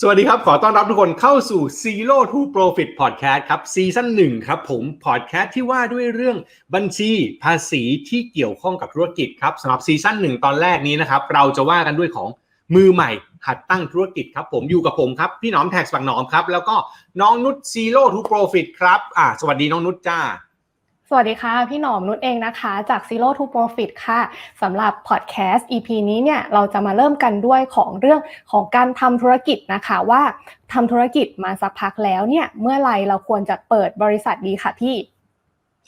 สวัสดีครับ ขอต้อนรับทุกคนเข้าสู่ Zero to Profit Podcast ครับซีซั่นหนึ่งครับผมพอดแคสต์ที่ว่าด้วยเรื่องบัญชีภาษีที่เกี่ยวข้องกับธุรกิจครับสำหรับซีซั่นหนึ่งตอนแรกนี้นะครับ เราจะว่ากันด้วยของมือใหม่หัดตั้งธุรกิจครับผมอยู่กับผมครับ พี่หนอมแท็กสังหนอมครับ แล้วก็น้องนุช Zero to Profit ครับอ่าสวัสดีน้องนุชจ้า สวัสดีค่ะ พี่หนอมนุชเองนะคะ จาก Zero to Profit ค่ะสำหรับพอดแคสต์ EP นี้เนี่ยเราจะมาเริ่มกันด้วยของเรื่องของการทำธุรกิจนะคะว่าทำธุรกิจมาสักพักแล้วเนี่ยเมื่อไหรเราควรจะเปิดบริษัทดีค่ะพี่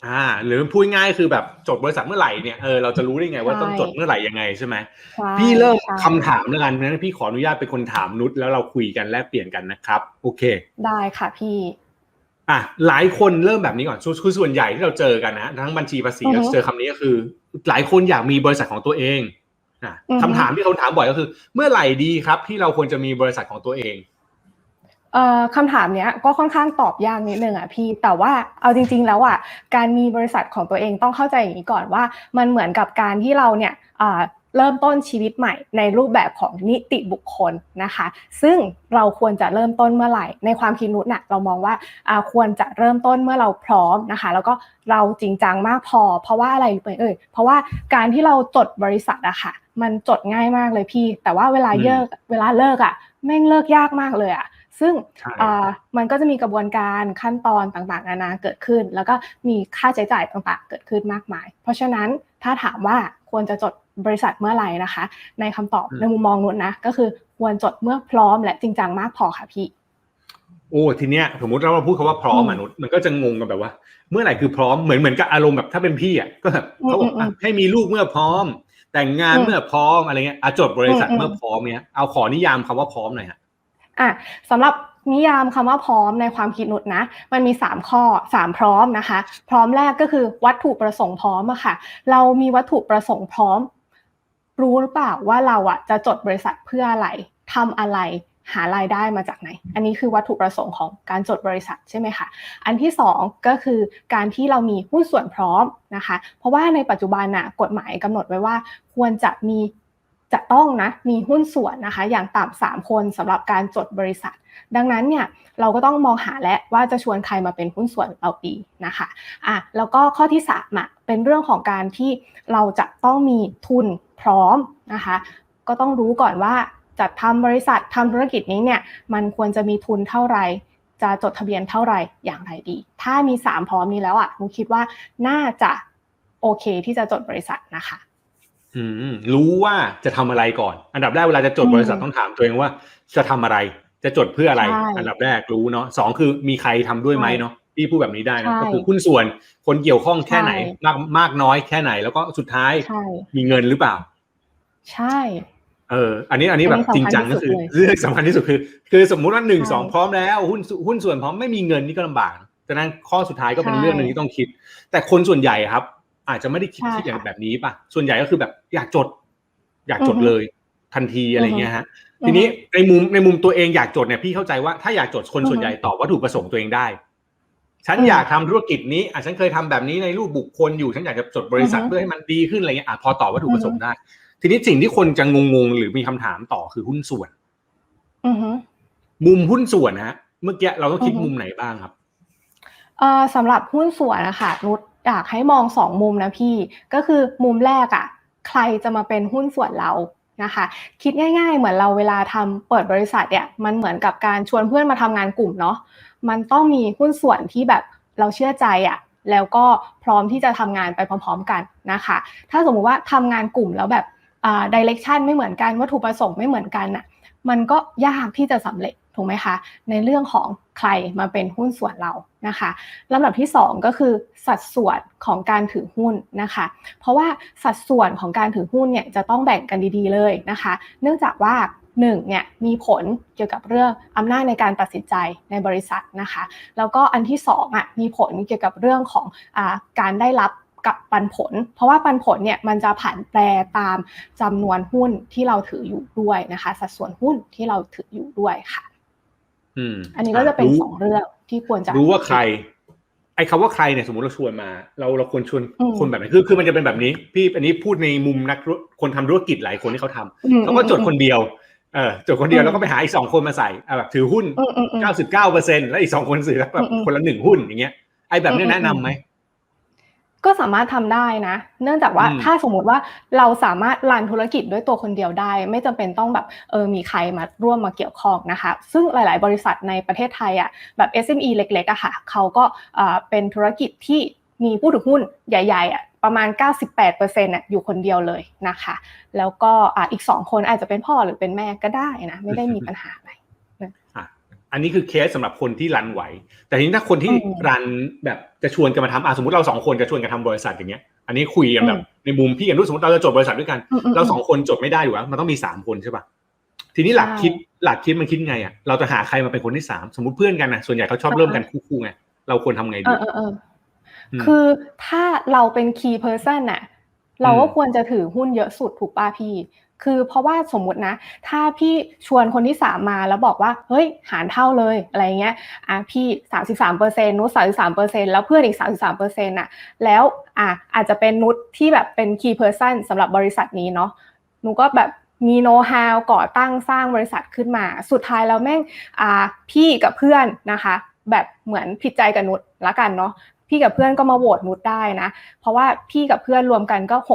อ่าหรือพูดง่ายๆคือแบบจดบริษัทเมื่อไหร่เนี่ยเออเราจะรู้ได้ไงว่าใช่ต้องจดเมื่อไหร่ยังไงใช่ไหมใช่พี่เริ่มใช่คำถามแล้วกันเพราะฉะนั้นพี่ขออนุญาตเป็นคนถามนุชแล้วเราคุยกันแลกเปลี่ยนกันนะครับ โอเค ได้ค่ะพี่ อะหลายคนเริ่มแบบนี้ก่อนส่วนคือส่วนใหญ่ที่เราเจอกันนะทั้งบัญชีภาษีอือฮึเราเจอคำนี้ก็คือ หลายคนอยากมีบริษัทของตัวเองนะอือฮึคำถามที่เขาถามบ่อยก็คือ เมื่อไหร่ดีครับ ที่เราควรจะมีบริษัทของตัวเองเอ่อคำถามเนี้ยก็ค่อนข้างตอบยากนิดนึงอะพี่แต่ว่าเอาจริง ๆ แล้วอะการมีบริษัทของตัวเองต้องเข้าใจอย่างนี้ก่อนว่า มันเหมือนกับการที่เราเนี่ยอ่า เริ่มต้นชีวิตใหม่ในรูปแบบของนิติบุคคลนะคะ ซึ่งเราควรจะเริ่มต้นเมื่อไหร่ ในความคิดนุชน่ะเรามองว่าควรจะเริ่มต้นเมื่อเราพร้อมนะคะ แล้วก็เราจริงจังมากพอ เพราะว่าอะไรรู้ไหมเอ่ยเพราะว่าการที่เราจดบริษัทอะค่ะ มันจดง่ายมากเลยพี่ แต่ว่าเวลาเลิกเวลาเลิกอะแม่งเลิกยากมากเลยอะ ซึ่งใช่อ่ามันก็จะมีกระบวนการขั้นตอนต่างๆนานาเกิดขึ้น แล้วก็มีค่าใช้จ่ายต่างๆ เกิดขึ้นมากมาย เพราะฉะนั้นถ้าถามว่าควรจะจดบริษัทเมื่อไหร่นะคะ ในคำตอบในมุมมองนุนนะก็คือควรจดเมื่อพร้อมและจริงจังมากพอค่ะพี่โอ้ทีเนี้ยสมมติเราพูดคำว่าพร้อมอืมมนุษย์มันก็จะงงกันแบบว่า เมื่อไหร่คือพร้อมเหมือนเหมือนกับอารมณ์แบบถ้าเป็นพี่อะก็แบบอืมเขาบอกอืมอะให้มีลูกเมื่อพร้อม แต่งงานอืมเมื่อพร้อมอะไรเงี้ยอะจดบริษัทอืมเมื่อพร้อมเนี้ยเอาขอนิยามคำว่าพร้อมหน่อยฮะ อะสำหรับนิยามคำว่าพร้อมในความคิดนุชนะ มันมี 3 ข้อ 3 พร้อมนะคะ พร้อมแรกก็คือวัตถุประสงค์พร้อมอะค่ะ เรามีวัตถุประสงค์พร้อม รู้หรือเปล่าว่าเราอะจะจดบริษัทเพื่ออะไรทำอะไรหารายได้มาจากไหน อันนี้คือวัตถุประสงค์ของการจดบริษัทใช่ไหมคะ อันที่สองก็คือการที่เรามีหุ้นส่วนพร้อมนะคะ เพราะว่าในปัจจุบันน่ะกฎหมายกำหนดไว้ว่า ควรจะมี จะต้องนะมีหุ้นส่วนนะคะอย่างต่ำสามคนสำหรับการจดบริษัท ดังนั้นเนี่ยเราก็ต้องมองหาและว่าจะชวนใครมาเป็นหุ้นส่วนเราดีนะคะอะแล้วก็ข้อที่สามอะเป็นเรื่องของการที่เราจะต้องมีทุนพร้อมนะคะก็ต้องรู้ก่อนว่าจะทำบริษัททำธุรกิจนี้เนี่ยมันควรจะมีทุนเท่าไหร่จะจดทะเบียนเท่าไหร่อย่างไรดี ถ้ามีสามพร้อมนี้แล้วอะหนูคิดว่าน่าจะโอเคที่จะจดบริษัทนะคะ รู้ว่าจะทำอะไรก่อน อันดับแรกเวลาจะจดอืมบริษัทต้องถามตัวเองว่า จะทำอะไร จะจดเพื่ออะไรใช่อันดับแรกรู้เนาะสองคือมีใครทำด้วยไหมใช่เนาะพี่พูดแบบนี้ได้นะใช่ก็คือหุ้นส่วนคนเกี่ยวข้องแค่ไหนใช่มากมากน้อยแค่ไหน แล้วก็สุดท้ายใช่มีเงินหรือเปล่า ใช่เออ อันนี้อันนี้อันแบนี้บจริงจังสำคัก็ญที่คือสุดเลยเรื่องสำคัญที่สุดคือ คือสมมุติว่าหนึ่งใช่สองพร้อมแล้วหุ้นส่หุ้นส่วนพร้อมไม่มีเงินนี่ก็ลำบากฉะนั้นข้อสุดท้ายก็เป็นใช่เรื่องหนึ่งที่ต้องคิด แต่คนส่วนใหญ่ครับ อาจจะไม่ได้คิดใช่คิดอย่างค่ะแบบนี้ป่ะ ส่วนใหญ่ก็คือแบบอยากจด อยากจดอือฮึเลยทันทีอะไรเงี้ยฮะอือฮึทีนี้ในมุมในมุมตัวเองอยากจดเนี่ยพี่เข้าใจว่าถ้าอยากจดคนอือฮึส่วนใหญ่ตอบวัตถุประสงค์ตัวเองได้ ฉันอืมอยากทำธุรกิจนี้อะฉันเคยทำแบบนี้ในรูปบุคคลอยู่ฉันอยากจะจดบริษัทอือฮึเพื่อให้มันดีขึ้นอะไรเงี้ยอะพอตอบวัตถุประสงค์ได้ ทีนี้สิ่งที่คนจะงงๆหรือมีคำถามต่อคือหุ้นส่วนอือฮึมุมหุ้นส่วนนะฮะ เมื่อกี้เราต้องคิดอือฮึมุมไหนบ้างครับเอ่อสำหรับหุ้นส่วนนะคะนุช อยากให้มองสองมุมนะพี่ ก็คือมุมแรกอะใครจะมาเป็นหุ้นส่วนเรานะคะคิดง่ายๆ เหมือนเราเวลาทำเปิดบริษัทเนี่ยมันเหมือนกับการชวนเพื่อนมาทำงานกลุ่มเนาะมันต้องมีหุ้นส่วนที่แบบเราเชื่อใจอะแล้วก็พร้อมที่จะทำงานไปพร้อม ๆ กันนะคะ ถ้าสมมุติว่าทำงานกลุ่มแล้วแบบอ่าดิเรกชันไม่เหมือนกันวัตถุประสงค์ไม่เหมือนกันน่ะมันก็ยากที่จะสำเร็จ ถูกไหมคะ ในเรื่องของใครมาเป็นหุ้นส่วนเรานะคะลำดับที่ 2 ก็คือสัดส่วนของการถือหุ้นนะคะ เพราะว่าสัดส่วนของการถือหุ้นเนี่ยจะต้องแบ่งกันดีๆเลยนะคะ เนื่องจากว่า1เนี่ยมีผลเกี่ยวกับเรื่องอำนาจในการตัดสินใจในบริษัทนะคะ แล้วก็อันที่2อะมีผลเกี่ยวกับเรื่องของอการได้รับกับปันผล เพราะว่าปันผลเนี่ยมันจะผันแปรตามจำนวนหุ้นที่เราถืออยู่ด้วยนะคะ สัดส่วนหุ้นที่เราถืออยู่ด้วยค่ะ อืมอันนี้ก็จะเป็นรู้สองเรื่องที่ควรจะรู้ว่าใคร ไอ้คำว่าใครเนี่ยสมมติเราชวนมา เราเราควรชวนอืมคนแบบไหนคือคือมันจะเป็นแบบนี้ พี่อันนี้พูดในมุมนักธุรคนทำธุรกิจหลายคนที่เขาทำอืมเขาก็จดคนเดียวเออจดคนเดียวอืมแล้วก็ไปหาอีกสองคนมาใส่อะแบบถือหุ้นอืมอืมอืมเก้าสิบเก้าเปอร์เซ็นแล้วอีกสองคนซื้อแล้วแบบอืมอืมคนละหนึ่งหุ้นอย่างเงี้ยไอ้แบบนี้อืมอืมแนะนำไหม ก็สามารถทำได้นะ เนื่องจากว่าอืมถ้าสมมุติว่าเราสามารถรันธุรกิจด้วยตัวคนเดียวได้ ไม่จำเป็นต้องแบบเออมีใครมาร่วมมาเกี่ยวข้องนะคะ ซึ่งหลาย ๆ บริษัทในประเทศไทยอะแบบ SME เล็กๆอะค่ะ เขาก็เอ่อเป็นธุรกิจที่มีผู้ถือหุ้นใหญ่ๆอะประมาณ 98%อะอยู่คนเดียวเลยนะคะ แล้วก็อะอีก 2 คนอาจจะเป็นพ่อหรือเป็นแม่ก็ได้นะ ไม่ได้มีปัญหาอะไร อะอันนี้คือเคสสำหรับคนที่รันไหว แต่ทีนี้ถ้าคนที่อืมรันแบบจะชวนกันมาทำอะสมมติเราสองคนจะชวนกันทำบริษัทอย่างเงี้ย อันนี้คุยกันแบบอืมในมุมพี่กับนุชสมมติเราจะจดบริษัทด้วยกันอืมๆๆเราสองคนจดไม่ได้อยู่แล้วมันต้องมีสามคนใช่ป่ะทีนี้หลักใช่คิดหลักคิดมันคิดไงอะเราจะหาใครมาเป็นคนที่สามสมมติเพื่อนกันนะส่วนใหญ่เขาชอบเริ่มกันคู่ๆไงเราควรทำไงเอดีอเออเอออืมคือถ้าเราเป็น key person น่ะเราก็อืมควรจะถือหุ้นเยอะสุดถูกป่ะพี่ คือเพราะว่าสมมุตินะ ถ้าพี่ชวนคนที่สามมาแล้วบอกว่าเฮ้ยหารเท่าเลยอะไรเงี้ยอะพี่สามสิบสามเปอร์เซ็นต์นุชสามสิบสามเปอร์เซ็นต์แล้วเพื่อนอีกสามสิบสามเปอร์เซ็นต์น่ะแล้วอะอาจจะเป็นนุชที่แบบเป็น key person สำหรับบริษัทนี้เนาะหนูก็แบบมีโน้ตฮาวก่อตั้งสร้างบริษัทขึ้นมา สุดท้ายแล้วแม่งอ่าพี่กับเพื่อนนะคะ แบบเหมือนผิดใจกับนุชละกันเนาะพี่กับเพื่อนก็มาโหวตนุชได้นะ เพราะว่าพี่กับเพื่อนรวมกันก็ห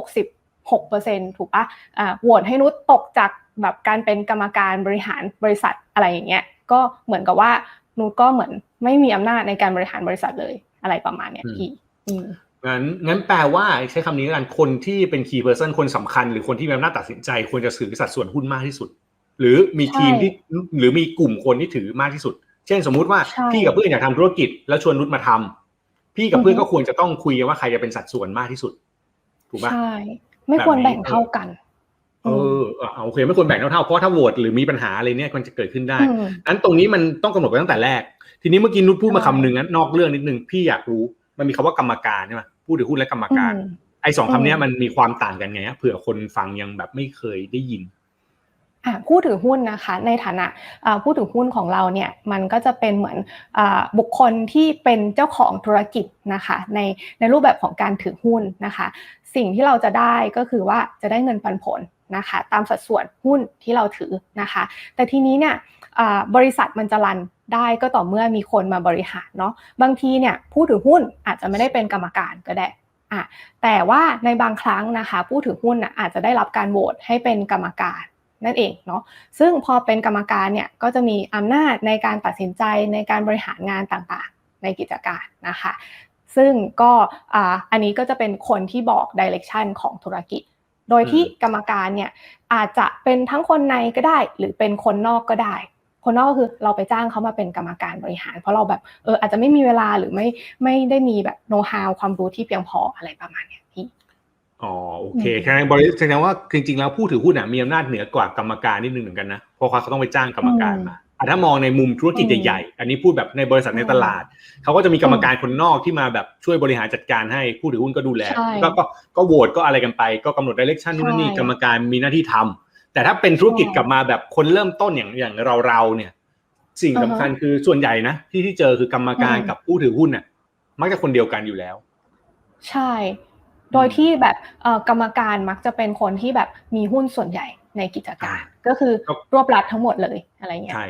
กสิบหกเปอร์เซ็นถูกปะอ่าโหวตให้นุชตกจากแบบการเป็นกรรมการบริหารบริษัทอะไรอย่างเงี้ยก็เหมือนกับว่านุชก็เหมือนไม่มีอำนาจในการบริหารบริษัทเลยอะไรประมาณเนี้ยอืมพี่อืมงั้นงั้นแปลว่าใช้คำนี้แล้วกันคนที่เป็น key person คนสำคัญ หรือคนที่มีอำนาจตัดสินใจ ควรจะถือสัดส่วนหุ้นมากที่สุด หรือมีใช่ทีมที่หรือมีกลุ่มคนที่ถือมากที่สุด เช่นสมมุติว่าใช่พี่กับเพื่อนอยากทำธุรกิจแล้วชวนนุชมาทำพี่กับเพื่อนอือฮึก็ควรจะต้องคุยกันว่าใครจะเป็นสัดส่วนมากที่สุดถูกปะใช่ ไม่ควรแบบนี้แบ่งเท่ากันเอออะโอเคไม่ควรแบ่งเท่าๆเพราะถ้าโหวตหรือมีปัญหาอะไรเนี่ยมันจะเกิดขึ้นได้อืมนั้นตรงนี้มันต้องกำหนดไว้ตั้งแต่แรก ทีนี้เมื่อกี้นุชพูดมาใช่คำหนึ่งนั้นนอกเรื่องนิดนึงพี่อยากรู้มันมีคำว่ากรรมการใช่ไหมผู้ถือหุ้นและกรรมการอืมไอ้สองคำเนี้ยอืมมันมีความต่างกันไงฮะเผื่อคนฟังยังแบบไม่เคยได้ยินอะ ผู้ถือหุ้นนะคะในฐานะผู้ถือหุ้นของเราเนี่ยมันก็จะเป็นเหมือนอบุคคลที่เป็นเจ้าของธุรกิจนะคะในในรูปแบบของการถือหุ้นนะคะ สิ่งที่เราจะได้ก็คือว่าจะได้เงินปันผลนะคะตามสัดส่วนหุ้นที่เราถือนะคะ แต่ทีนี้เนี่ยบริษัทมันจะรันได้ก็ต่อเมื่อมีคนมาบริหารเนาะบางทีเนี่ยผู้ถือหุ้นอาจจะไม่ได้เป็นกรรมการก็ได้อะแต่ว่าในบางครั้งนะคะ ผู้ถือหุ้นอาจจะได้รับการโหวตให้เป็นกรรมการ นั่นเองเนาะซึ่งพอเป็นกรรมการเนี่ยก็จะมีอำนาจในการตัดสินใจในการบริหารงานต่างๆ ในกิจการนะคะ ซึ่งก็อ่าอันนี้ก็จะเป็นคนที่บอกดิเรกชันของธุรกิจ โดยที่อืมกรรมการเนี่ยอาจจะเป็นทั้งคนในก็ได้ หรือเป็นคนนอกก็ได้คนนอกก็คือเราไปจ้างเขามาเป็นกรรมการบริหาร เพราะเราแบบเอออาจจะไม่มีเวลาหรือไม่ไม่ได้มีแบบโน้ตฮาวความรู้ที่เพียงพออะไรประมาณเนี้ยพี่ อ๋อโอเคอืมแสดงบริแสดงว่าจริงๆแล้วผู้ถือหุ้นอะมีอำนาจเหนือกว่ากรรมการนิดนึงเหมือนกันนะเพราะเขาต้องไปจ้างกรรมการมาอะถ้ามองในมุมธุรกิจอืมใหญ่ๆอันนี้พูดแบบในบริษัทในอืมตลาดเขาก็จะมีกรรมการคนนอกที่มาแบบช่วยบริหารจัดการให้ผู้ถือหุ้นก็ดูแลใช่ก็ก็ก็โหวตก็อะไรกันไป ก็กำหนดดิเรกชันนู่นนนนี่ใช่กรรมการมีหน้าที่ทำแต่ถ้าเป็นธุรกิจใช่กลับมาแบบคนเริ่มต้นอย่างอย่างเราเราๆเนี่ย สิ่งสำคัญคือส่วนใหญ่นะที่ที่เจอคือกรรมการอืมกับผู้ถือหุ้นน่ะมักจะคนเดียวกันอยู่แล้ว ใช่ โดยที่แบบเอ่อกรรมการมักจะเป็นคนที่แบบมีหุ้นส่วนใหญ่ในกิจการ ก็คือก็รวบรัดทั้งหมดเลยอะไรเงี้ยใช่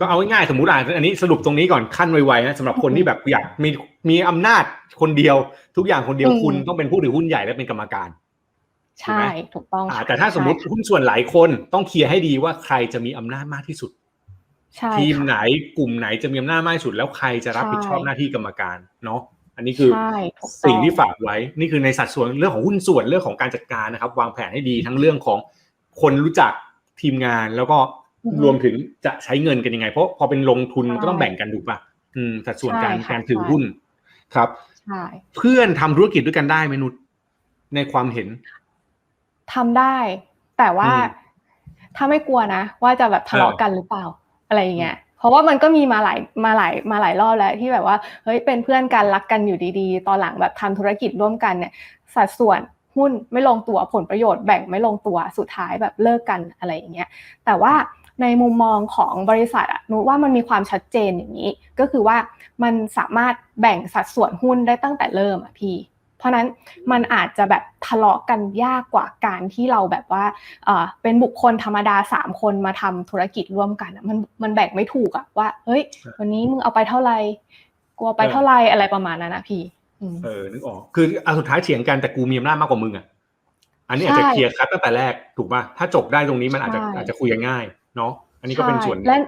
ก็เอาง่ายๆสมมติอะอันนี้สรุปตรงนี้ก่อนขั้นไวๆนะสำหรับคนที่แบบอยากมีมีอำนาจคนเดียว ทุกอย่างคนเดียวอืมคุณต้องเป็นผู้ถือหุ้นใหญ่และเป็นกรรมการใช่ถูกต้องอ่าค่ะแต่ถ้าสมมติใช่หุ้นส่วนหลายคนต้องเคลียร์ให้ดีว่าใครจะมีอำนาจมากที่สุดใช่ทีมค่ะไหนกลุ่มไหนจะมีอำนาจมากที่สุดแล้วใครจะรับใช่ผิดชอบหน้าที่กรรมการเนาะ อันนี้คือใช่ถูกต้องสิ่งที่ฝากไว้ นี่คือในสัดส่วนเรื่องของหุ้นส่วนเรื่องของการจัดการนะครับ วางแผนให้ดีทั้งเรื่องของคนรู้จักทีมงานแล้วก็อือฮึรวมถึงจะใช้เงินกันยังไง เพราะพอเป็นลงทุนใช่ก็ต้องแบ่งกันถูกป่ะอืมสัดส่วนการใช่ค่ะการถือใช่หุ้นครับใช่เพื่อนทำธุรกิจด้วยกันได้ไหมนุชในความเห็นทำได้ แต่ว่าอืมถ้าไม่กลัวนะว่าจะแบบทะเลาะเออกันหรือเปล่า อะไรอย่างเงี้ย เพราะว่ามันก็มีมาหลายมาหลายมาหลายรอบแล้วที่แบบว่าเฮ้ยเป็นเพื่อนกันรักกันอยู่ดี ๆ ตอนหลังแบบทำธุรกิจร่วมกันเนี่ยสัดส่วนหุ้นไม่ลงตัวผลประโยชน์แบ่งไม่ลงตัวสุดท้ายแบบเลิกกันอะไรอย่างเงี้ยแต่ว่าในมุมมองของบริษัทอะหนูว่ามันมีความชัดเจนอย่างนี้ ก็คือว่ามันสามารถแบ่งสัดส่วนหุ้นได้ตั้งแต่เริ่มอะพี่ เพราะนั้นมันอาจจะแบบทะเลาะกันยากกว่าการที่เราแบบว่าเอ่อเป็นบุคคลธรรมดาสามคนมาทำธุรกิจร่วมกันอะมันมันแบ่งไม่ถูกอะว่าเฮ้ย วันนี้มึงเอาไปเท่าไหร่กลัวไปเท่าไหร่อะไรประมาณนั้นนะพี่อืมเออนึกออกคือเอาสุดท้ายเถียงกันแต่กูมีอำนาจมากกว่ามึงอะอันนี้อาจจะใช่เคลียร์คัดตั้งแต่แรกถูกป่ะถ้าจบได้ตรงนี้มันอาจจะใช่อาจจะคุยกันง่ายเนาะอันนี้ก็เป็นส่วนหนึ่งใช่และ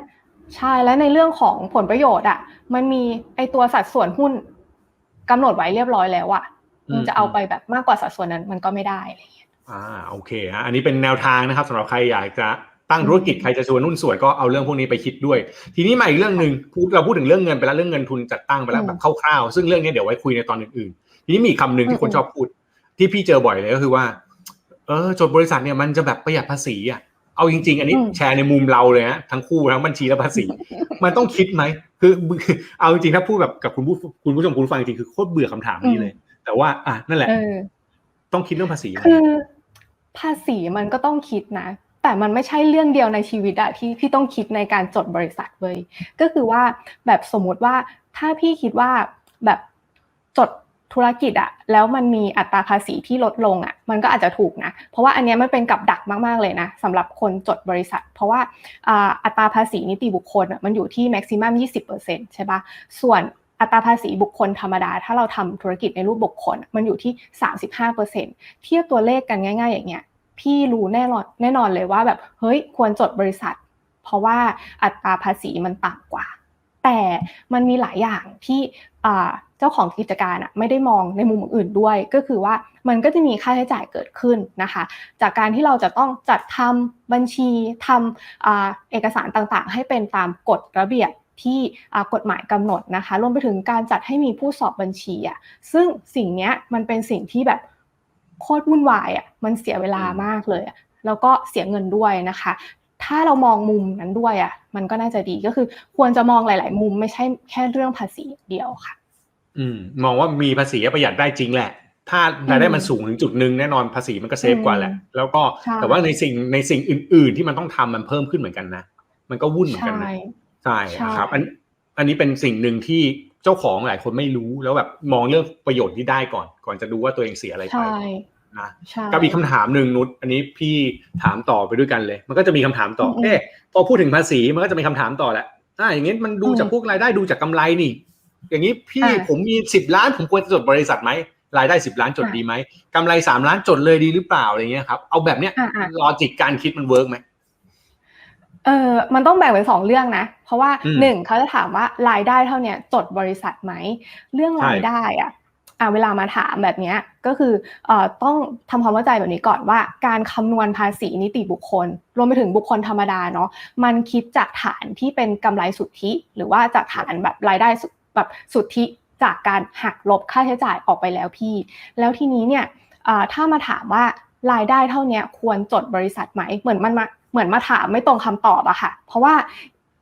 ใช่และในเรื่องของผลประโยชน์อะมันมีไอตัวสัดส่วนหุ้นกำหนดไว้เรียบร้อยแล้วอะอืมมัน จะเอาไปแบบมากกว่าสัดส่วนนั้นมันก็ไม่ได้อะไรอย่างเงี้ยอ่าโอเคฮะอันนี้เป็นแนวทางนะครับสำหรับใครอยากจะตั้งธุรกิจใครจะชวนนุ่นส่วนก็เอาเรื่องพวกนี้ไปคิดด้วย ทีนี้มาอีกเรื่องหนึ่งพูดเราพูดถึงเรื่องเงินไปแล้วเรื่องเงินทุนจัดตั้งไปแล้วแบบคร่าวๆซึ่งเรื่องนี้เดี๋ยวไว้คุยในตอนอื่นๆ ทีนี้มีอีกคำหนึ่งที่คนชอบพูด ที่พี่เจอบ่อยเลยก็คือว่า เออจดบริษัทเนี่ยมันจะแบบประหยัดภาษีอะเอาจริง ๆ อันนี้แชร์ในมุมเราเลยฮะทั้งคู่ทั้งบัญชีและภาษี มันต้องคิดไหมคือคือเอาจริงๆถ้าพูดแบบกับคุณผู้คุณผู้ชมคุณผู้ฟังจริงๆคือโคตรเบื่อคำถามนี้เลย แต่ว่า อะนั่นแหละเออต้องคิดเรื่องภาษีไหมคือ ภาษีมันก็ต้องคิดนะแต่มันไม่ใช่เรื่องเดียวในชีวิตอะที่พี่ต้องคิดในการจดบริษัทเลยก็คือว่าแบบสมมุติว่าถ้าพี่คิดว่าแบบจดธุรกิจอะแล้วมันมีอัตราภาษีที่ลดลงอะมันก็อาจจะถูกนะเพราะว่าอันเนี้ยมันเป็นกับดักมากๆเลยนะสำหรับคนจดบริษัท เพราะว่าอ่าอัตราภาษีนิติบุคคลอะมันอยู่ที่ maximum 20%ใช่ปะส่วน อัตราภาษีบุคคลธรรมดา ถ้าเราทำธุรกิจในรูปบุคคล มันอยู่ที่ 35%เทียบตัวเลขกันง่าย ๆ อย่างเงี้ยพี่รู้แน่นอนแน่นอนเลยว่าแบบเฮ้ยควรจดบริษัท เพราะว่าอัตราภาษีมันต่ำกว่า แต่มันมีหลายอย่างที่เจ้าของกิจการไม่ได้มองในมุมอื่นด้วย ก็คือว่ามันก็จะมีค่าใช้จ่ายเกิดขึ้นนะคะ จากการที่เราจะต้องจัดทำบัญชีทำอเอกสารต่างๆ ให้เป็นตามกฎระเบียบ ที่อ่ากฎหมายกำหนดนะคะ รวมไปถึงการจัดให้มีผู้สอบบัญชีอะซึ่งสิ่งเนี้ยมันเป็นสิ่งที่แบบโคตรวุ่นวายอะมันเสียเวลามากเลยอะแล้วก็เสียเงินด้วยนะคะ ถ้าเรามองมุมนั้นด้วยอะมันก็น่าจะดีก็คือควรจะมองหลาย ๆ มุมไม่ใช่แค่เรื่องภาษีเดียวค่ะ อืมมองว่ามีภาษีประหยัดได้จริงแหละ ถ้ารายได้มันสูงถึงจุดหนึ่งแน่นอนภาษีมันก็เซฟกว่าแหละ แล้วก็ใช่แต่ว่าในสิ่งในสิ่งอื่น ๆ ที่มันต้องทำมันเพิ่มขึ้นเหมือนกันนะมันก็วุ่นเหมือนกันใช่นะ ใช่ใช่ครับอันอันนี้เป็นสิ่งหนึ่งที่เจ้าของหลายคนไม่รู้แล้วแบบมองเรื่องประโยชน์ที่ได้ก่อน ก่อนจะดูว่าตัวเองเสียอะไรไปใช่นะใช่กับอีกคำถามหนึ่งนุชอันนี้พี่ถามต่อไปด้วยกันเลย มันก็จะมีคำถามต่ออมเอ๊ะพอพูดถึงภาษีมันก็จะมีคำถามต่อแหละอ่าอย่างงี้มันดูอืมจากพวกรายได้ดูจากกำไรนี่ อย่างนี้พี่อ่าผมมีสิบล้านผมควรจะจดบริษัทไหมรายได้สิบล้านจดอ่าดีไหมกำไรสามล้านจดเลยดีหรือเปล่าอะไรเงี้ยครับเอาแบบเนี้ยอ่าอ่าลอจิกการคิดมันเวิร์กไหม เออมันต้องแบ่งเป็นสองเรื่องนะ เพราะว่าอืมหนึ่งเขาจะถามว่ารายได้เท่าเนี้ยจดบริษัทไหม เรื่องใช่รายได้อะอะเวลามาถามแบบเนี้ยก็คือเอ่อต้องทำความเข้าใจแบบนี้ก่อนว่า การคำนวณภาษีนิติบุคคล รวมไปถึงบุคคลธรรมดาเนาะมันคิดจากฐานที่เป็นกำไรสุทธิ หรือว่าจากฐานแบบรายได้สุแบบสุทธิจากการหักลบค่าใช้จ่ายออกไปแล้วพี่ แล้วทีนี้เนี่ยเอ่อถ้ามาถามว่ารายได้เท่าเนี้ยควรจดบริษัทไหมเหมือนมันมา เหมือนมาถามไม่ตรงคำตอบอะค่ะ เพราะว่า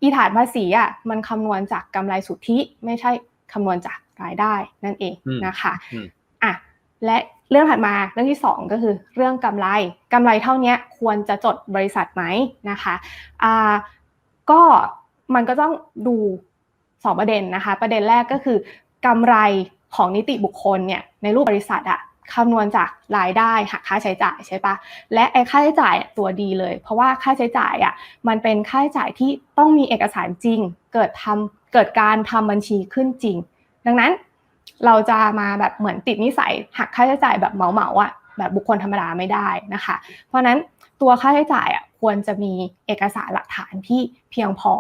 อีฐานภาษีอะมันคำนวณจากกำไรสุทธิไม่ใช่คำนวณจากรายได้นั่นเองอืมนะคะอืมอะและเรื่องถัดมาเรื่องที่สองก็คือเรื่องกำไรกำไรเท่าเนี้ยควรจะจดบริษัทไหมนะคะอ่าก็มันก็ต้องดูสองประเด็นนะคะ ประเด็นแรกก็คือกำไรของนิติบุคคลเนี่ยในรูปบริษัทอะ คำนวณจากรายได้หักค่าใช้จ่ายใช่ปะและไอ้ค่าใช้จ่ายตัวดีเลย เพราะว่าค่าใช้จ่ายอะมันเป็นค่าใช้จ่ายที่ต้องมีเอกสารจริง เกิดทำเกิดการทำบัญชีขึ้นจริง ดังนั้นเราจะมาแบบเหมือนติดนิสัยหักค่าใช้จ่ายแบบเหมาๆอะแบบบุคคลธรรมดาไม่ได้นะคะ เพราะฉะนั้นตัวค่าใช้จ่ายอะควรจะมีเอกสารหลักฐานที่เพียงพอ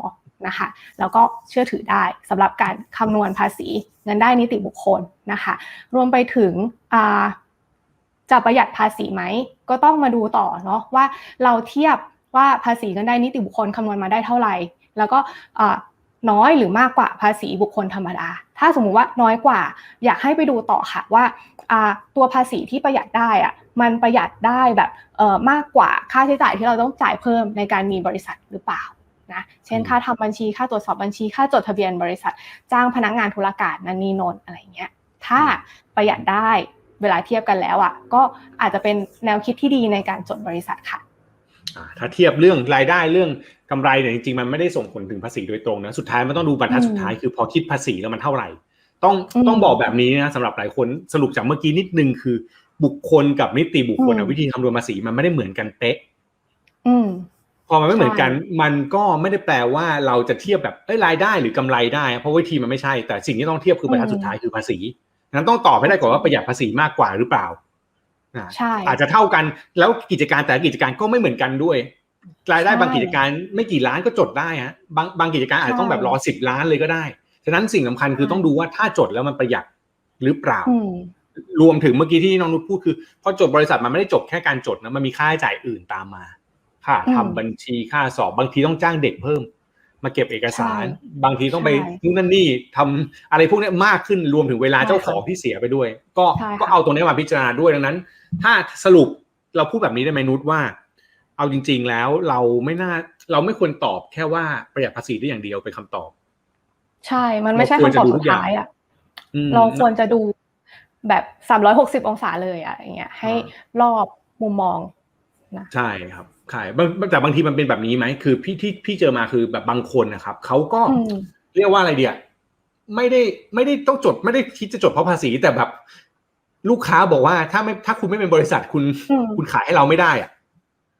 นะคะ แล้วก็เชื่อถือได้สำหรับการคำนวณภาษี เงินได้นิติบุคคลนะคะรวมไปถึงจะประหยัดภาษีไหม ก็ต้องมาดูต่อเนาะว่าเราเทียบว่าภาษีเงินได้นิติบุคคลคำนวณมาได้เท่าไหร่ แล้วก็น้อยหรือมากกว่าภาษีบุคคลธรรมดา ถ้าสมมุติว่าน้อยกว่าอยากให้ไปดูต่อค่ะว่าตัวภาษีที่ประหยัดได้อะมันประหยัดได้แบบมากกว่าค่าใช้จ่ายที่เราต้องจ่ายเพิ่มในการมีบริษัทหรือเปล่า นะเช่นอืมค่าทำบัญชีค่าตรวจสอบบัญชีค่าจดทะเบียนบริษัท จ้างพนักงานธุรการนันนีโนนอะไรเงี้ยถ้าประหยัดได้เวลาเทียบกันแล้วอะก็อาจจะเป็นแนวคิดที่ดีในการจดบริษัทค่ะอ่าถ้าเทียบเรื่องรายได้เรื่องกำไรเนี่ยจริงๆมันไม่ได้ส่งผลถึงภาษีโดยตรงนะสุดท้ายมันต้องดูบรรทัดอืมสุดท้ายคือพอคิดภาษีแล้วมันเท่าไหร่ ต้องอืมต้องบอกแบบนี้นะสำหรับหลายคนสรุปจากเมื่อกี้นิดนึงคือ บุคคลกับนิติบุคคลอะอืมวิธีคำนวณภาษีมันไม่ได้เหมือนกันเป๊ะอืม พอมันไม่เหมือนกันใช่มันก็ไม่ได้แปลว่าเราจะเทียบแบบเอ้ยรายได้หรือกำไรได้ เพราะวิธีมันไม่ใช่ แต่สิ่งที่ต้องเทียบคือบรรทัดสุดท้ายคือภาษีนั้นต้องตอบให้ได้ก่อนว่าประหยัดภาษีมากกว่าหรือเปล่าอ่าใช่อาจจะเท่ากันแล้วกิจการแต่ละกิจการก็ไม่เหมือนกันด้วย รายได้ใช่บางกิจการไม่กี่ล้านก็จดได้ฮะบางบางกิจการอาจจะต้องแบบใช่รอสิบล้านเลยก็ได้ฉะนั้นสิ่งสำคัญคือใช่ต้องดูว่าถ้าจดแล้วมันประหยัดหรือเปล่าอืมรวมถึงเมื่อกี้ที่น้องนุชพูดคือพอจดบริษัทมันไม่ได้จบแค่การจดนะมันมีค่าใช้จ่ายอื่นตามมา ค่าอืมทำบัญชีค่าสอบบางทีต้องจ้างเด็กเพิ่ม มาเก็บเอกสารใช่บางทีต้องไปใช่นู่นนั่นนี่ทำอะไรพวกเนี้ยมากขึ้นรวมถึงเวลาใช่เจ้าของที่เสียไปด้วย ก็ใช่ค่ะก็เอาตรงนี้มาพิจารณาด้วยดังนั้น ถ้าสรุปเราพูดแบบนี้ได้ไหมนุชว่า เอาจริง ๆ แล้วเราไม่น่าเราไม่ควรตอบแค่ว่าประหยัดภาษีได้อย่างเดียวเป็นคำตอบ ใช่ มันไม่ใช่เราควรคำตอบจะดูทุสุกดอย่างท้ายอะอืมเราควรจะดูแบบสามร้อยหกสิบองศาเลยอะอย่างเงี้ยให้อ่รอบมุมมองใช่ครับ ใช่บางแต่บางทีมันเป็นแบบนี้ไหมคือพี่ที่พี่เจอมาคือแบบบางคนนะครับเขาก็อืมเรียกว่าอะไรเดียไม่ได้ไม่ได้ต้องจดไม่ได้คิดจะจดเพราะภาษีแต่แบบ ลูกค้าบอกว่าถ้าไม่ถ้าคุณไม่เป็นบริษัทคุณอืมคุณขายให้เราไม่ได้อะ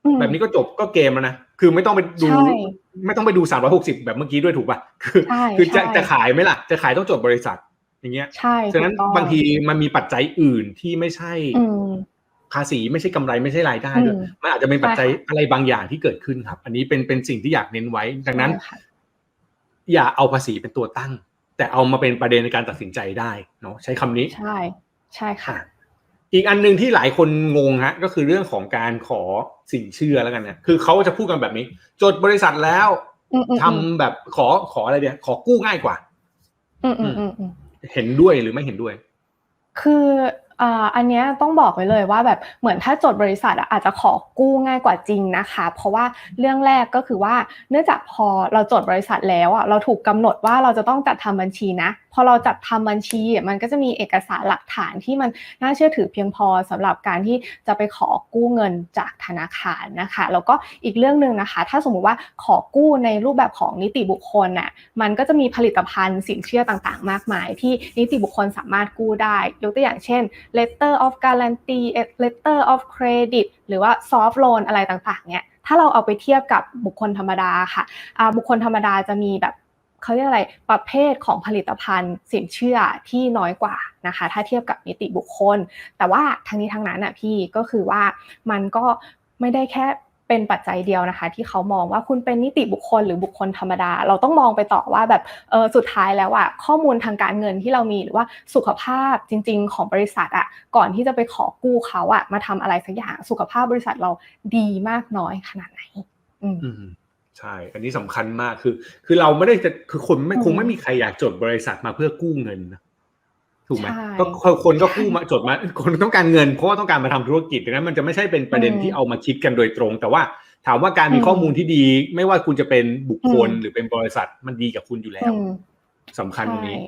อืมแบบนี้ก็จบก็เกมแล้วนะคือไม่ต้องไปดูใช่ไม่ต้องไปดูสามร้อยหกสิบแบบเมื่อกี้ด้วยถูกป่ะคือใช่คือจะใช่จะขายไหมล่ะ จะขายต้องจดบริษัท อย่างเงี้ยใช่ฉะนั้นถูกต้องบางทีมันมีปัจจัยอื่นที่ไม่ใช่อืม ภาษีไม่ใช่กำไรไม่ใช่รายได้ด้วยอืมมันอาจจะเป็นปัจจัยใช่ค่ะอะไรบางอย่างที่เกิดขึ้นครับ อันนี้เป็นเป็นสิ่งที่อยากเน้นไว้ ดังนั้นใช่ค่ะอย่าเอาภาษีเป็นตัวตั้ง แต่เอามาเป็นประเด็นในการตัดสินใจได้เนาะใช้คำนี้ใช่ใช่ค่ะอะ อีกอันหนึ่งที่หลายคนงงฮะ ก็คือเรื่องของการขอสินเชื่อแล้วกันนะคือเขาจะพูดกันแบบนี้ จดบริษัทแล้วอืมอืมทำแบบขอขออะไรเดียขอกู้ง่ายกว่า อืมอืมอืมอืมเห็นด้วยหรือไม่เห็นด้วย คือ อันนี้ต้องบอกไว้เลยว่าแบบเหมือนถ้าจดบริษัทอาจจะขอกู้ง่ายกว่าจริงนะคะ เพราะว่าเรื่องแรกก็คือว่าเนื่องจากพอเราจดบริษัทแล้วอะเราถูกกำหนดว่าเราจะต้องจัดทำบัญชีนะพอเราจัดทำบัญชีอะมันก็จะมีเอกสารหลักฐานที่มันน่าเชื่อถือเพียงพอสำหรับการที่จะไปขอกู้เงินจากธนาคารนะคะแล้วก็อีกเรื่องหนึ่งนะคะ ถ้าสมมุติว่าขอกู้ในรูปแบบของนิติบุคคลน่ะมันก็จะมีผลิตภัณฑ์สินเชื่อต่างๆ มากมาย ที่นิติบุคคลสามารถกู้ได้ ยกตัวอย่างเช่น letter of guarantee letter of credit หรือว่า soft loan อะไรต่างๆเนี่ยถ้าเราเอาไปเทียบกับบุคคลธรรมดาค่ะอาบุคคลธรรมดาจะมีแบบ เขาเรียกอะไรประเภทของผลิตภัณฑ์สินเชื่อที่น้อยกว่านะคะ ถ้าเทียบกับนิติบุคคล แต่ว่าทั้งนี้ทั้งนั้นอะพี่ก็คือว่ามันก็ไม่ได้แค่เป็นปัจจัยเดียวนะคะ ที่เขามองว่าคุณเป็นนิติบุคคลหรือบุคคลธรรมดา เราต้องมองไปต่อว่าแบบเออสุดท้ายแล้วอะข้อมูลทางการเงินที่เรามีหรือว่าสุขภาพจริง ๆ ของบริษัทอะก่อนที่จะไปขอกู้เขาอะมาทำอะไรสักอย่างสุขภาพบริษัทเราดีมากน้อยขนาดไหน อืม ใช่ อันนี้สำคัญมากคือ คือเราไม่ได้จะคือคนไม่อืมคงไม่มีใครอยากจดบริษัทมาเพื่อกู้เงินนะถูกไหมใช่ก็คนคนก็กู้มาจดมา คนต้องการเงินเพราะว่าต้องการมาทำธุรกิจดังนั้นมันจะไม่ใช่เป็นประเด็นอืมที่เอามาคิดกันโดยตรง แต่ว่าถามว่าการมีอืมข้อมูลที่ดี ไม่ว่าคุณจะเป็นบุคคลอืมหรือเป็นบริษัทมันดีกับคุณอยู่แล้วอืมสำคัญตรงนี้ใช่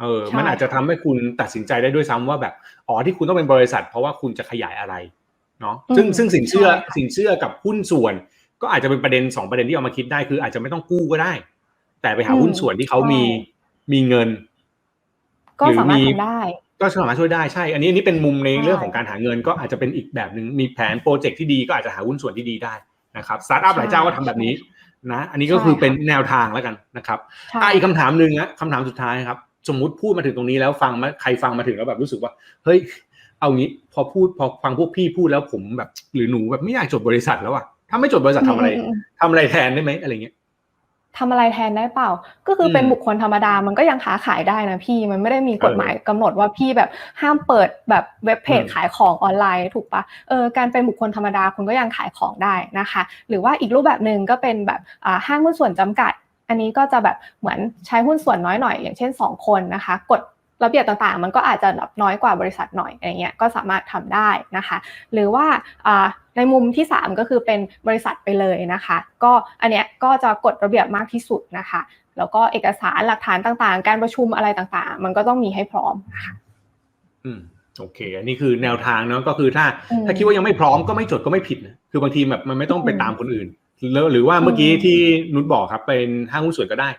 เออใช่มันอาจจะทำให้คุณตัดสินใจได้ด้วยซ้ำว่าแบบอ๋อที่คุณต้องเป็นบริษัท เพราะว่าคุณจะขยายอะไรเนาะซึ่งอืมซึ่งสินเชื่อใช่ค่ะสินเชื่อกับหุ้นส่วน ก็อาจจะเป็นประเด็นสองประเด็นที่เอามาคิดได้คืออาจจะไม่ต้องกู้ก็ได้ แต่ไปหาอืมหุ้นส่วนที่เขามีใช่มีเงิน ก็หรือสามารถมีทำได้ก็สามารถช่วยได้ใช่ อันนี้อันนี้เป็นมุมในใช่เรื่องของการหาเงิน ก็อาจจะเป็นอีกแบบหนึ่งมีแผนโปรเจกต์ที่ดีก็อาจจะหาหุ้นส่วนที่ดีได้นะครับสตาร์ทอัพหลายเจ้าก็ทำแบบนี้นะอันนี้ก็คือใช่ค่ะเป็นแนวทางแล้วกันนะครับใช่อะอีกคำถามหนึ่งนะคำถามสุดท้ายครับ สมมุติพูดมาถึงตรงนี้แล้วฟังมาใครฟังมาถึงแล้วแบบรู้สึกว่า เฮ้ย เอางี้พอพูดพอฟังพวกพี่พูดแล้วผมแบบ หรือหนูแบบไม่อยากจดบริษัทแล้วอะ ถ้าไม่จดบริษัททำอะไรมมมทำอะไรแทนได้ไหมอะไรเงี้ยทำอะไรแทนได้เปล่า ก็คืออมเป็นบุคคลธรรมดา มันก็ยังค้าขายได้นะพี่ มันไม่ได้มีกฎเออหมายกำหนดว่าพี่แบบห้ามเปิดแบบเว็บเพจอืมขายของออนไลน์ถูกปะเออ การเป็นบุคคลธรรมดาคุณก็ยังขายของได้นะคะ หรือว่าอีกรูปแบบหนึ่งก็เป็นแบบอ่าห้างหุ้นส่วนจำกัด อันนี้ก็จะแบบเหมือนใช้หุ้นส่วนน้อยหน่อยอย่างเช่น 2 คนนะคะกฎ ระเบียบต่างๆ มันก็อาจจะแบบน้อยกว่าบริษัทหน่อยอะไรเงี้ยก็สามารถทำได้นะคะ หรือว่าอ่าในมุมที่ 3 ก็คือเป็นบริษัทไปเลยนะคะ ก็อันเนี้ยก็จะกฎระเบียบมากที่สุดนะคะ แล้วก็เอกสารหลักฐานต่างๆ การประชุมอะไรต่างๆ มันก็ต้องมีให้พร้อมนะคะอืมโอเค อันนี้คือแนวทางเนาะก็คือถ้าอืมถ้าคิดว่ายังไม่พร้อมก็ไม่จดก็ไม่ผิดนะคือบางทีแบบมันไม่ต้องไปอืมตามคนอื่นแล้วหรือว่าเมื่อกี้อืมที่นุชบอกครับเป็นห้างหุ้นส่วนก็ได้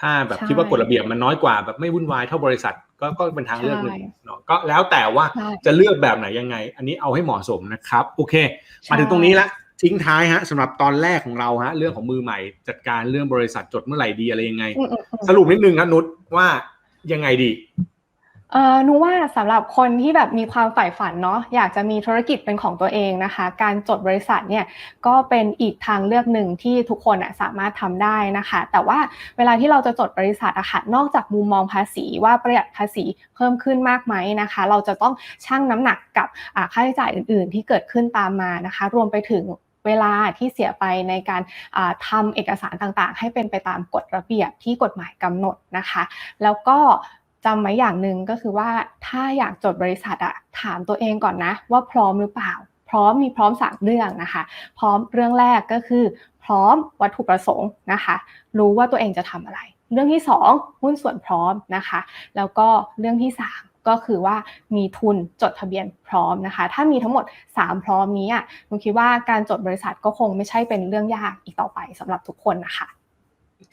ถ้าแบบใช่คิดว่ากฎระเบียบมันน้อยกว่าแบบไม่วุ่นวายเท่าบริษัท ก็ก็เป็นทางเลือกหนึ่งใช่เนาะก็แล้วแต่ว่าใช่จะเลือกแบบไหนยังไง อันนี้เอาให้เหมาะสมนะครับ โอเค มาถึงตรงนี้ละทิ้งท้ายฮะสำหรับตอนแรกของเราฮะเรื่องของมือใหม่จัดการเรื่องบริษัทจดเมื่อไหร่ดีอะไรยังไงอืมอืมอืมสรุปนิดนึงนะนุชว่ายังไงดีเอ่อห นูว่าสำหรับคนที่แบบมีความใฝ่ฝันเนาะอยากจะมีธุรกิจเป็นของตัวเองนะคะ การจดบริษัทเนี่ยก็เป็นอีกทางเลือกหนึ่งที่ทุกคนอะสามารถทำได้นะคะ แต่ว่าเวลาที่เราจะจดบริษัทอะค่ะนอกจากมุมมองภาษีว่าประหยัดภาษีเพิ่มขึ้นมากไหมนะคะ เราจะต้องชั่งน้ำหนักกับค่าใช้จ่ายอื่น ๆ ที่เกิดขึ้นตามมานะคะ รวมไปถึงเวลาที่เสียไปในการาทำเอกสารต่างๆ ให้เป็นไปตามกฎระเบียบที่กฎหมายกำหนดนะคะ แล้วก็ จำไว้อย่างหนึ่งก็คือว่าถ้าอยากจดบริษัทอะถามตัวเองก่อนนะ ว่าพร้อมหรือเปล่า พร้อมมีพร้อมสามเรื่องนะคะ พร้อมเรื่องแรกก็คือ พร้อมวัตถุประสงค์นะคะ รู้ว่าตัวเองจะทำอะไร เรื่องที่สองหุ้นส่วนพร้อมนะคะ แล้วก็เรื่องที่สามก็คือว่ามีทุนจดทะเบียนพร้อมนะคะ ถ้ามีทั้งหมด 3 พร้อมนี้อะหนูคิดว่าการจดบริษัทก็คงไม่ใช่เป็นเรื่องยากอีกต่อไปสำหรับทุกคนนะคะ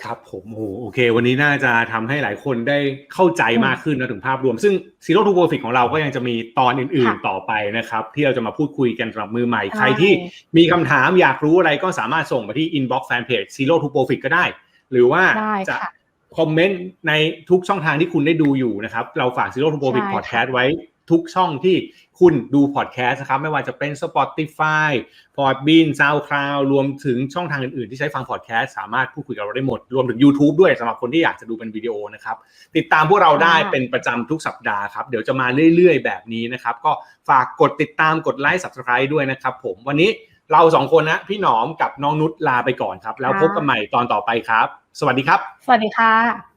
ครับผมโอ้โหโอเค วันนี้น่าจะทำให้หลายคนได้เข้าใจมากขึ้นนะถึงภาพรวม ซึ่ง Zero to Profit ของเราก็ยังจะมีตอนอื่นค่ะๆต่อไปนะครับ ที่เราจะมาพูดคุยกันสำหรับมือใหม่ใช่ใครที่มีคำถามอยากรู้อะไรก็สามารถส่งมาที่ inbox fanpage Zero to Profit ก็ได้ หรือว่าได้จะค่ะคอมเมนต์ในทุกช่องทางที่คุณได้ดูอยู่นะครับ เราฝาก Zero to Profit ใช่ค่ะ Podcast ไว้ ทุกช่องที่คุณดูพอดแคสต์นะครับ ไม่ว่าจะเป็น Spotify Podbean SoundCloud รวมถึงช่องทางอื่นๆ ที่ใช้ฟังพอดแคสต์สามารถพูดคุยกับเราได้หมด รวมถึง YouTube ด้วยสำหรับคนที่อยากจะดูเป็นวิดีโอนะครับ ติดตามพวกเราได้ค่ะเป็นประจำทุกสัปดาห์ครับ เดี๋ยวจะมาเรื่อยๆ แบบนี้นะครับ ก็ฝากกดติดตามกดไลค์ Subscribe ด้วยนะครับผมวันนี้เราสองคนนะพี่หนอมกับน้องนุชลาไปก่อนครับ แล้วพบกันใหม่ตอนต่อไปครับ สวัสดีครับ สวัสดีค่ะ